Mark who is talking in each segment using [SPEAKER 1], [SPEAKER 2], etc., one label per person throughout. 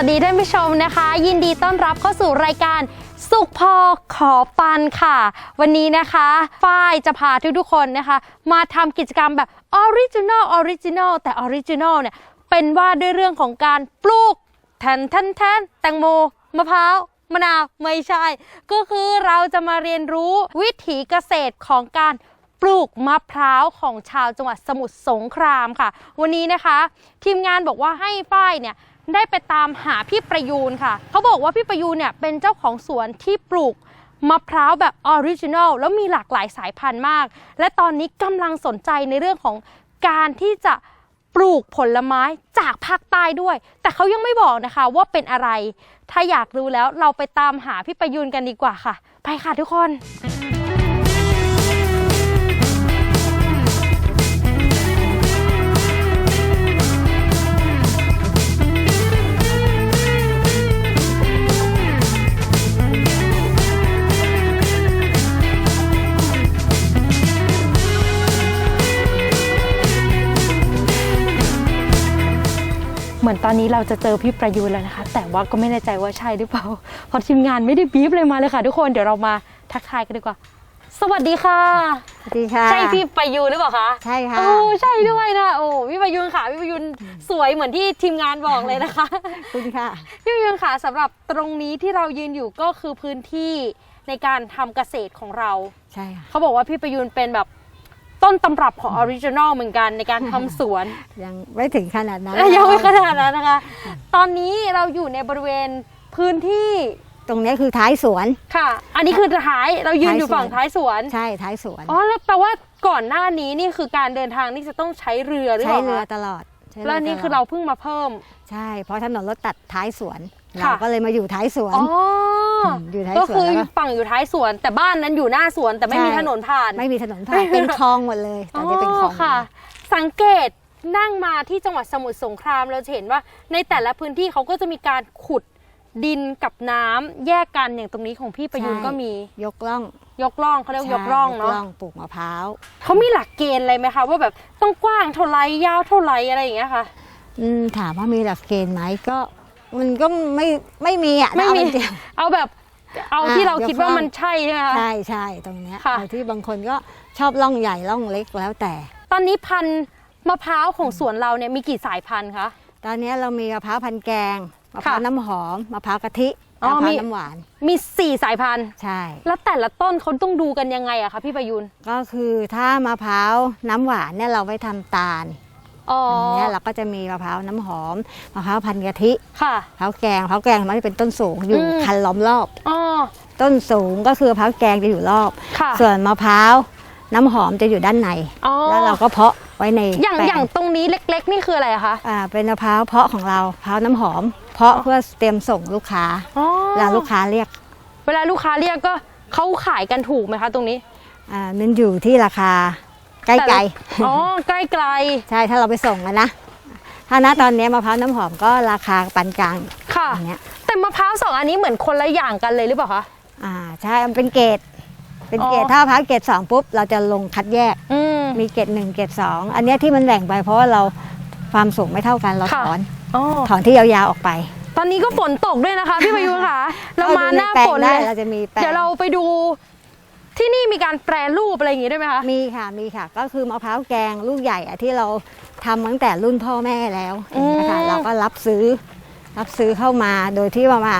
[SPEAKER 1] วัสดีท่านผู้ชมนะคะ ยินดีต้อนรับเข้าสู่รายการสุขพอขอปันค่ะ วันนี้นะคะฝ้ายจะพาทุกๆคนนะคะ มาทำกิจกรรมแบบออริจินอลออริจินอลแต่ออริจินอลเนี่ยเป็นว่าด้วยเรื่องของการปลูกแทนแทนแทนแตงโมมะพร้าวมะนาวไม่ใช่ ก็คือเราจะมาเรียนรู้วิถีเกษตรของการปลูกมะพร้าวของชาวจังหวัดสมุทรสงครามค่ะ วันนี้นะคะ ทีมงานบอกว่าให้ฝ้ายเนี่ย ได้ไปตามหาพี่ประยูนค่ะ เขาบอกว่าพี่ประยูนเนี่ยเป็นเจ้าของสวนที่ปลูกมะพร้าวแบบออริจินอลแล้วมีหลากหลายสายพันธุ์มาก และตอนนี้กำลังสนใจในเรื่องของการที่จะปลูกผลไม้จากภาคใต้ด้วย แต่เขายังไม่บอกนะคะว่าเป็นอะไร ถ้าอยากรู้แล้วเราไปตามหาพี่ประยูนกันดีกว่าค่ะ ไปค่ะทุกคน มือนตอนนี้เราจะเจอพี่ประยูนแล้วนะคะ แต่ว่าก็ไม่แน่ใจว่าใช่หรือเปล่าเพราะทีมงานไม่ได้บีบเลยมาเลยค่ะ ทุกคนเดี๋ยวเรามาทักทายกันดีกว่า สวัสดีค่ะ
[SPEAKER 2] สวัสดีค่ะ
[SPEAKER 1] ใช่พี่ประยูนหรือเปล่าคะ
[SPEAKER 2] ใช่ค่ะ
[SPEAKER 1] โอ้ใช่ด้วยนะโอ้พี่ประยูนค่ะพี่ประยูนสวยเหมือนที่ทีมงานบอกเลยนะคะ
[SPEAKER 2] คุณค่ะ
[SPEAKER 1] พี่ประยูนค่ะสำหรับตรงนี้ที่เรายืนอยู่ก็คือพื้นที่ในการทำเกษตรของเรา
[SPEAKER 2] ใช่ค่ะ
[SPEAKER 1] เขาบอกว่าพี่ประยูนเป็นแบบ ต้นตำรับของออริจินอลเหมือนกันในการทำสวน
[SPEAKER 2] ยังไม่ถึงขนาดนั้น
[SPEAKER 1] ยังไม่ขนาดนั้นนะคะ ตอนนี้เราอยู่ในบริเวณพื้นที่
[SPEAKER 2] ตรงนี้คือท้ายสวน
[SPEAKER 1] ค่ะ อันนี้คือท้ายเรายืนอยู่
[SPEAKER 2] ท้ายสวน
[SPEAKER 1] ฝั่งท้ายสวน
[SPEAKER 2] ใช่ท้ายสวน
[SPEAKER 1] อ๋อแล้วแปลว่าก่อนหน้านี้นี่คือการเดินทางนี่จะต้องใช้เรือหรือ
[SPEAKER 2] ใช้
[SPEAKER 1] เปล่า
[SPEAKER 2] เรือ
[SPEAKER 1] คะ
[SPEAKER 2] ตลอดใช้
[SPEAKER 1] แล้วอันนี้คือเราเพิ่งมาเพิ่ม
[SPEAKER 2] ใช่ เพราะถนนรถตัดท้ายสวน
[SPEAKER 1] ค่ะ
[SPEAKER 2] เราก็เลยมาอยู่ท้ายสวน
[SPEAKER 1] อ๋ออ
[SPEAKER 2] มอยู่ท้าย
[SPEAKER 1] ก็
[SPEAKER 2] สวน
[SPEAKER 1] คือ
[SPEAKER 2] แล้วก็
[SPEAKER 1] ฝั่งอยู่ท้ายสวน แต่บ้านนั้นอยู่หน้าสวนแต่ไม่มี
[SPEAKER 2] ใช่
[SPEAKER 1] ถนนผ่าน
[SPEAKER 2] ไม่มีถนนผ่านเป็นคลองหมดเลยตอนนี้เป็นคลอง
[SPEAKER 1] ค่ะ สังเกตนั่งมาที่จังหวัดสมุทรสงครามเราจะเห็นว่าในแต่ละพื้นที่เขาก็จะมีการขุดดินกับน้ำแยกกันอย่างตรงนี้ของพี่ประยุนก็มี
[SPEAKER 2] ยกล่อง
[SPEAKER 1] ยกร่องเขาเรียกว่ายกร่องเนาะ
[SPEAKER 2] ใช่ยกปลูกมะพร้าว
[SPEAKER 1] เขามีหลักเกณฑ์อะไรไหมคะว่าแบบต้องกว้างเท่าไรยาวเท่าไรอะไรอย่างเงี้ยค่ะ
[SPEAKER 2] อืมถามว่ามีหลักเกณฑ์ไหมก็ มันก็ไม่ไม่มีอะ
[SPEAKER 1] ไม่มี
[SPEAKER 2] เอาจริง
[SPEAKER 1] เอาแบบเอา
[SPEAKER 2] อะ
[SPEAKER 1] ที่เราคิดว่า
[SPEAKER 2] ยกร่อง
[SPEAKER 1] มันใช่ใช่ไหมคะ
[SPEAKER 2] ใช่ใช่ตรงเนี้ย
[SPEAKER 1] ค่ะ
[SPEAKER 2] แต่ที่บางคนก็ชอบล่องใหญ่ล่องเล็กแล้วแต่
[SPEAKER 1] ตอนนี้พันธุ์มะพร้าวของสวนเราเนี่ยมีกี่สายพันธุ์คะ
[SPEAKER 2] ตอนนี้เรามีมะพร้าวพันแกงมะพร้าว
[SPEAKER 1] ค่ะ
[SPEAKER 2] น้ำหอมมะพร้าวกะทิ
[SPEAKER 1] อ๋อ
[SPEAKER 2] มะพร้า
[SPEAKER 1] มี
[SPEAKER 2] วน้ำหวาน
[SPEAKER 1] มีสี่สายพันธุ์
[SPEAKER 2] ใช่
[SPEAKER 1] แล้วแต่ละต้นเขาต้องดูกันยังไงอะคะพี่ประยุน
[SPEAKER 2] ก็คือถ้ามะพร้าวน้ำหวานเนี่ยเราไว้ทำตาล
[SPEAKER 1] อ๋อ
[SPEAKER 2] อั
[SPEAKER 1] อน
[SPEAKER 2] เนี้ยเราก็จะมีมะพร้าวน้ำหอมมะพร้าวพันกะทิ
[SPEAKER 1] ค่ะ
[SPEAKER 2] มะพร้าวแกงมะพร้าวแกงมันจะเป็นต้นสูงอยู่
[SPEAKER 1] อืม
[SPEAKER 2] คันล้อมรอบ
[SPEAKER 1] อ๋อ
[SPEAKER 2] ต้นสูงก็คือมะพร้าวแกงจะอยู่รอบ
[SPEAKER 1] ค่ะ
[SPEAKER 2] ส่วนมะพร้าวน้ำหอมจะอยู่ด้านใน
[SPEAKER 1] อ๋อ
[SPEAKER 2] แล้วเราก็เพาะไว้ใน
[SPEAKER 1] อย่าง
[SPEAKER 2] แปล
[SPEAKER 1] อย่างตรงนี้เล็ก ๆ นี่คืออะไรอะคะ
[SPEAKER 2] อ่าเป็นมะพร้าวเพาะของเรามะพร้าวน้ำหอม เพาะเพื่อเตรียมส่งลูกค้า
[SPEAKER 1] อ๋อ
[SPEAKER 2] เวลาลูกค้าเรียก
[SPEAKER 1] เวลาลูกค้าเรียกก็เขาขายกันถูกไหมคะ ตรงนี้
[SPEAKER 2] อ่ามันอยู่ที่ราคา ใกล้
[SPEAKER 1] แต่
[SPEAKER 2] ไกล
[SPEAKER 1] ละอ๋อใกล้ไกล
[SPEAKER 2] ใช่ถ้าเราไปส่งอะนะถ้าณตอนนี้มะพร้าวน้ำหอมก็ราคาปานกลาง
[SPEAKER 1] ค่ะ
[SPEAKER 2] อย่างเงี้ย
[SPEAKER 1] แต่มะพร้าวสองอันนี้เหมือนคนละอย่างกันเลยหรือเปล่าคะ
[SPEAKER 2] อ่าใช่มันเป็นเกรดเป็นเกรด
[SPEAKER 1] อ๋อ
[SPEAKER 2] ถ้ามะพร้าวเกรดสองปุ๊บเราจะลงคัดแยก
[SPEAKER 1] อืม
[SPEAKER 2] มีเกรดหนึ่งเกรดสองอันเนี้ยที่มันแหว่งไปเพราะว่าเราความสูงไม่เท่ากันเรา
[SPEAKER 1] ค่ะ
[SPEAKER 2] ถอน
[SPEAKER 1] อ๋อ
[SPEAKER 2] ถอนที่ยาวๆออกไป
[SPEAKER 1] ตอนนี้ก็ฝนตกด้วยนะคะพี่ประยุนค่ะเรามาหน้า
[SPEAKER 2] แปล
[SPEAKER 1] ฝ
[SPEAKER 2] ง
[SPEAKER 1] น
[SPEAKER 2] ได้
[SPEAKER 1] เลย
[SPEAKER 2] เราจะมีแปลง
[SPEAKER 1] เดี๋ยวเราไปดู ที่นี่มีการแปรรูปอะไรอย่างงี้ด้วยไหมคะ
[SPEAKER 2] มีค่ะมีค่ะ ก็คือมะพร้าวแกงลูกใหญ่อะที่เราทำตั้งแต่รุ่นพ่อแม่แล้ว
[SPEAKER 1] อืม
[SPEAKER 2] นะคะเราก็รับซื้อรับซื้อเข้ามาโดยที่ว่ามา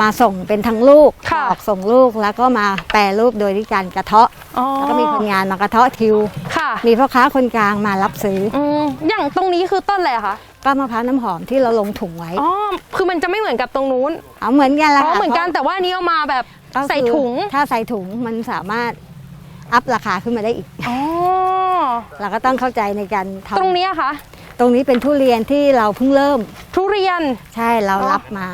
[SPEAKER 2] มาส่งเป็นทั้งลูก
[SPEAKER 1] ค่ะ
[SPEAKER 2] ออกส่งลูกแล้วก็มาแปรรูปโดยที่การกระเทาะ
[SPEAKER 1] อ๋อ
[SPEAKER 2] แล้วก็มีคนงานมากระเทาะทิว
[SPEAKER 1] ค่ะ
[SPEAKER 2] มีพ่อค้าคนกลางมารับซื้อ
[SPEAKER 1] อืมอย่างตรงนี้คือต้นอะไรอะคะ
[SPEAKER 2] ก็มะพร้าวน้ำหอมที่เราลงถุงไว้
[SPEAKER 1] อ๋อคือมันจะไม่เหมือนกับตรงนู้น
[SPEAKER 2] เอาเหมือนกันแหละ
[SPEAKER 1] อ๋อ
[SPEAKER 2] ค่ะ
[SPEAKER 1] เหมือนกันแต่ว่าอันนี้เอามาแบบ
[SPEAKER 2] ก็คือ
[SPEAKER 1] ใส่ถุง
[SPEAKER 2] ถ้าใส่ถุงมันสามารถอัพราคาขึ้นมาได้อีก
[SPEAKER 1] อ๋อ
[SPEAKER 2] เราก็ต้องเข้าใจในการทำ
[SPEAKER 1] ตรงเนี้ยคะ
[SPEAKER 2] ตรงนี้เป็นทุเรียนที่เราเพิ่งเริ่ม
[SPEAKER 1] ทุเรียน
[SPEAKER 2] ใช่เรา
[SPEAKER 1] อ๋อ
[SPEAKER 2] รับมา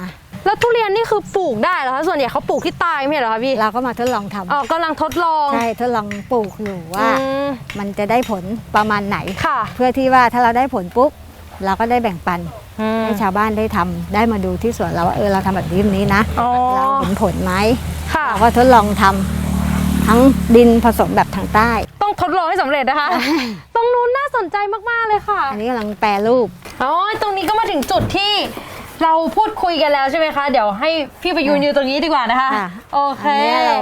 [SPEAKER 1] แล้วทุเรียนนี่คือปลูกได้เหรอคะส่วนใหญ่เขาปลูกที่ใตายไม่ใช่เหรอคะพี่
[SPEAKER 2] เราก็มาทดลองทำ
[SPEAKER 1] อ๋อกำลังทดลอง
[SPEAKER 2] ใช่ทดลองปลูกอยู่ว่า
[SPEAKER 1] อืม
[SPEAKER 2] มันจะได้ผลประมาณไหน
[SPEAKER 1] ค่ะ
[SPEAKER 2] เพื่อที่ว่าถ้าเราได้ผลปุ๊บเราก็ได้แบ่งปัน
[SPEAKER 1] อืม
[SPEAKER 2] ให้ชาวบ้านได้ทำได้มาดูที่สวนเราว่าเออเราทำแบบนี้แบบนี้นะ
[SPEAKER 1] อ๋อ
[SPEAKER 2] เราเห็นผลไหม
[SPEAKER 1] ค่ะ
[SPEAKER 2] เราก็ทดลองทำทั้งดินผสมแบบทางใต้
[SPEAKER 1] ต้องทดลองให้สำเร็จนะคะ ตรงนู้นน่าสนใจมากๆเลยค่ะ
[SPEAKER 2] อันนี้กำลังแปรรูป
[SPEAKER 1] อ๋อตรงนี้ก็มาถึงจุดที่เราพูดคุยกันแล้วใช่ไหมคะ เดี๋ยวให้พี่ประยูนอยู่ตรงนี้ดีกว่านะคะ
[SPEAKER 2] ค่ะ
[SPEAKER 1] โอเค
[SPEAKER 2] อันนี้เรา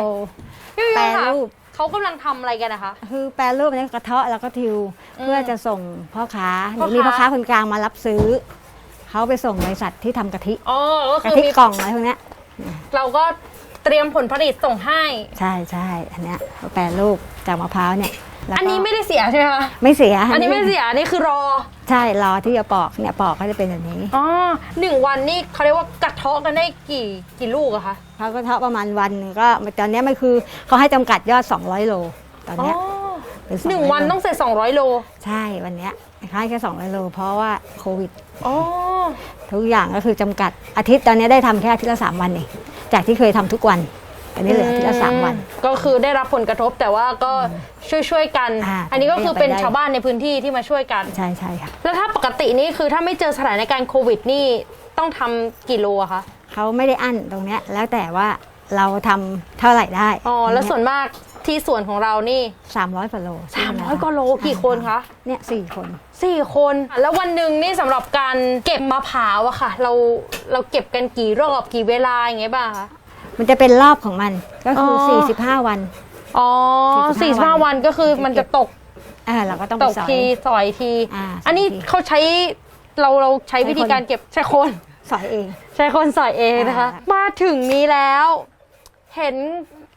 [SPEAKER 1] พี่ประยูน
[SPEAKER 2] แปร
[SPEAKER 1] ค่ะ
[SPEAKER 2] รูป
[SPEAKER 1] เขากำลังทำอะไรกันนะคะ
[SPEAKER 2] คือแปรรูปอันนี้กระเทาะแล้วก็ทิว
[SPEAKER 1] อืม
[SPEAKER 2] เพื่อจะส่งพ่อค้าห
[SPEAKER 1] พ่
[SPEAKER 2] รืออมีพ่อ
[SPEAKER 1] ค้า
[SPEAKER 2] ค้าคนกลางมารับซื้อ เขาไปส่งบริษัทที่ทำกะทิ
[SPEAKER 1] อ๋อก็
[SPEAKER 2] กะ
[SPEAKER 1] คือ
[SPEAKER 2] ทิ
[SPEAKER 1] มี
[SPEAKER 2] กล่องอะไรพวกเนี้ย
[SPEAKER 1] เราก็เตรียมผลผลิตส่งให้
[SPEAKER 2] ใช่ใช่อันเนี้ยเขาแปรรูปจากมะพร้าวเนี่ยแล้วก็
[SPEAKER 1] อันนี้ไม่ได้เสียใช่ไหมคะ
[SPEAKER 2] ไม่เสีย
[SPEAKER 1] อันนี้ไม่เสียอันนี้คือรอ
[SPEAKER 2] ใช่รอที่จะปอกเนี่ยปอกก็จะเป็นแบบนี้
[SPEAKER 1] อ๋อหนึ่งวันนี่เขาเรียกว่ากระเทาะกันได้กี่กี่ลูกอะคะ
[SPEAKER 2] เขาก็เทาะประมาณวันหนึ่งก็ตอนเนี้ยมันคือเขาให้จำกัดยอด 200 โลตอน
[SPEAKER 1] อ๋อ
[SPEAKER 2] เนี้ยเป็น200
[SPEAKER 1] หนึ่งวันต้องเสร็จ200โล
[SPEAKER 2] ใช่ วันเนี้ยให้แค่200โล เพราะว่าโควิด
[SPEAKER 1] อ๋อ
[SPEAKER 2] ทุกอย่างก็คือจำกัดอาทิตย์ตอนนี้ได้ทำแค่อาทิตย์ละสามวันเองจากที่เคยทำทุกวันอันนี้เหลืออาทิตย์ละสามวัน
[SPEAKER 1] ก็คือได้รับผลกระทบแต่ว่าก็ช่วยช่วยๆกัน
[SPEAKER 2] อ่า
[SPEAKER 1] อันนี้ก็คือ
[SPEAKER 2] ไปได้
[SPEAKER 1] เป็นชาวบ้านในพื้นที่ที่มาช่วยกัน
[SPEAKER 2] ใช่ใช่ค่ะ
[SPEAKER 1] แล้วถ้าปกตินี่คือถ้าไม่เจอสถานการณ์โควิดนี่ต้องทำกี่โลอะคะ
[SPEAKER 2] เขาไม่ได้อั้นตรงเนี้ยแล้วแต่ว่าเราทำเท่าไหร่ได้
[SPEAKER 1] อ๋อ แล้วส่วนมากที่สวนของเรานี่
[SPEAKER 2] สามร้อยกว่าโล
[SPEAKER 1] 300กว่าโลกี่คนคะ
[SPEAKER 2] เนี่ยสี่คน
[SPEAKER 1] สี่คน แล้ววันหนึ่งนี่สำหรับการเก็บมะพร้าวอะค่ะ เราเราเก็บกันกี่รอบกี่เวลาอย่างเงี้ยบ้างคะ
[SPEAKER 2] มันจะเป็นรอบของมันก็คือ
[SPEAKER 1] อ
[SPEAKER 2] สี่สิบห้าวัน
[SPEAKER 1] อ๋อสี่สิบห้า
[SPEAKER 2] 45
[SPEAKER 1] วันก็คือมันจะตก
[SPEAKER 2] อ่าเราก็ต้อง
[SPEAKER 1] ต
[SPEAKER 2] ไป
[SPEAKER 1] ก
[SPEAKER 2] สอย
[SPEAKER 1] ทีสอยที
[SPEAKER 2] อ่า
[SPEAKER 1] อันนี้
[SPEAKER 2] สอยที
[SPEAKER 1] เขาใช้เราเราใช้วิธีการเก็บใช้คน
[SPEAKER 2] สอยเอง
[SPEAKER 1] ใช้คนสอยเองนะคะ
[SPEAKER 2] อ่า
[SPEAKER 1] มาถึงนี้แล้ว เห็น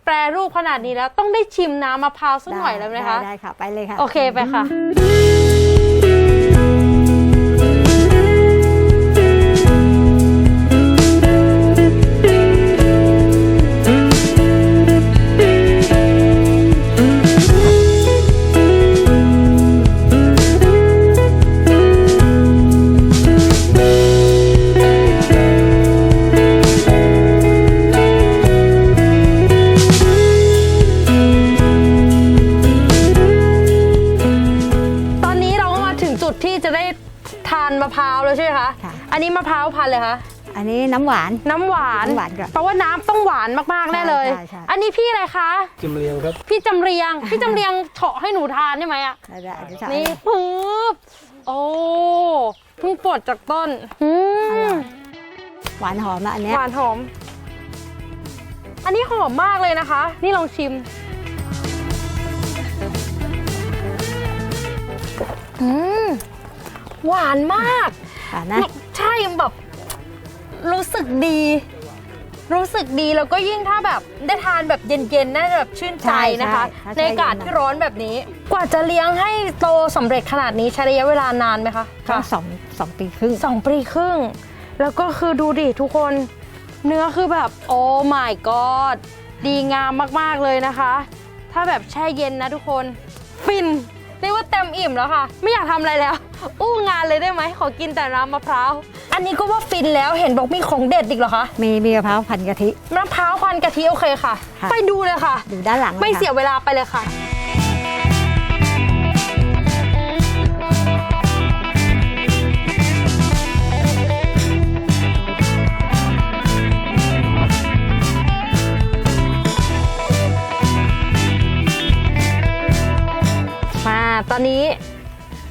[SPEAKER 1] แปรรูปขนาดนี้แล้วต้องได้ชิมน้ำมะพร้าวสักหน่อยแล้วไหมคะ
[SPEAKER 2] ได้ได้ค่ะ ไปเลยค่ะ
[SPEAKER 1] โอเคไปค่ะต นนี้มะพร้าวพันธุ์เลยคะ
[SPEAKER 2] อันนี้น้ำหวาน
[SPEAKER 1] น้ำหวาน
[SPEAKER 2] น้ำหวานก่อน
[SPEAKER 1] เพราะว่าน้ำต้องหวานมากๆแน่เลย
[SPEAKER 2] ใช่ใช่
[SPEAKER 1] อันนี้พี่อะไรคะ
[SPEAKER 3] จำเรียงครับ
[SPEAKER 1] พี่จำเรียง พี่จำเรียงเฉาะให้หนูทานใช่ไหมอะ
[SPEAKER 2] ได้ได้เดี๋ยวจะ
[SPEAKER 1] นี่ปึ๊บโอ้เพิ่งปลดจากต้นอืม
[SPEAKER 2] หวานหอมนะอันเนี้ย
[SPEAKER 1] หวานหอม อันนี้หอมมากเลยนะคะ นี่ลองชิมอืมหวานมาก
[SPEAKER 2] หวานนะ
[SPEAKER 1] ใช่แบบ รู้สึกดี รู้สึกดีแล้วก็ยิ่งถ้าแบบได้ทานแบบเย็นๆน่าจะแบบชื่นใจนะคะ
[SPEAKER 2] ใช่
[SPEAKER 1] ในอากาศที่ร้อนแบบนี้ กว่าจะเลี้ยงให้โตสำเร็จขนาดนี้ใช้ระยะเวลานานไหมคะ
[SPEAKER 2] ก็สองสองปีครึ่ง
[SPEAKER 1] สองปีครึ่ง แล้วก็คือดูดิทุกคนเนื้อคือแบบโอ้ my god ดีงามมาก ๆ เลยนะคะ ถ้าแบบแช่เย็นนะทุกคน ฟิน เรียกว่าเต็มอิ่มแล้วค่ะ ไม่อยากทำอะไรแล้ว อู้งานเลยได้ไหมขอกินแต่น้ำมะพร้าว อันนี้ก็ว่าฟินแล้วเห็นบอกมีของเด็ดอีกเหรอคะ
[SPEAKER 2] มีมีมะพร้าวพันกะทิ
[SPEAKER 1] มะพร้าวพันกะทิโอเคค่ะ
[SPEAKER 2] ค่ะ
[SPEAKER 1] ไปดูเลยค่ะ
[SPEAKER 2] อยู่ด้านหลัง
[SPEAKER 1] ไม่
[SPEAKER 2] ลค่ะ
[SPEAKER 1] เสียเวลาไปเลยค่ะ ตอนนี้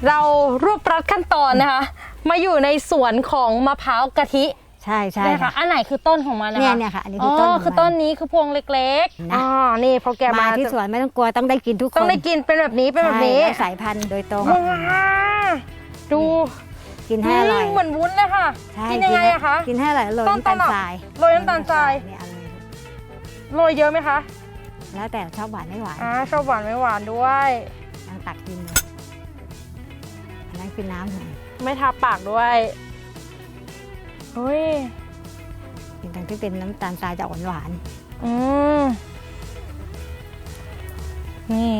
[SPEAKER 1] เรารวบรัดขั้นตอนนะคะ มาอยู่ในสวนของมะพร้าวกะทิ
[SPEAKER 2] ใช่ใช่
[SPEAKER 1] นะคะ
[SPEAKER 2] ค่ะ
[SPEAKER 1] อันไหนคือต้นของมันนะคะ
[SPEAKER 2] เนี่ยเนี่ยค่ะอันนี้คือต้น
[SPEAKER 1] อ๋อ
[SPEAKER 2] ของมัน
[SPEAKER 1] คือต้นนี้คือพวงเล็กๆ
[SPEAKER 2] นะ
[SPEAKER 1] อ๋อนี่พอแก
[SPEAKER 2] มา
[SPEAKER 1] มา
[SPEAKER 2] ที่สวนไม่ต้องกลัวต้องได้กินทุกคน
[SPEAKER 1] ต้องได้กินเป็นแบบนี้เป็นแบบนี้
[SPEAKER 2] ใช่แล้วสายพันธุ์โดยตรง
[SPEAKER 1] ว้าดู
[SPEAKER 2] กินให้อร่อย
[SPEAKER 1] มเหมือนวุ้นเลยค่ะ
[SPEAKER 2] ใช่
[SPEAKER 1] กินยังไงอะคะ
[SPEAKER 2] กินให้อร่อยโรย
[SPEAKER 1] ต้น
[SPEAKER 2] น้ำตาล
[SPEAKER 1] ตลับ
[SPEAKER 2] ทราย
[SPEAKER 1] โรยน้ำตาลทราย
[SPEAKER 2] เนี่ยเอาเลย
[SPEAKER 1] โรยเยอะไหมคะ
[SPEAKER 2] แล้วแต่ชอบหวานไม่หวาน
[SPEAKER 1] อ่าชอบหวานไม่หวานด้วย
[SPEAKER 2] อันนั้นคือน้ำหน่อย
[SPEAKER 1] ไม่ทาปากด้วยเฮ้ย
[SPEAKER 2] กินทั้งที่เป็นน้ำตาลทรายจะหวานหวาน
[SPEAKER 1] อืมนี่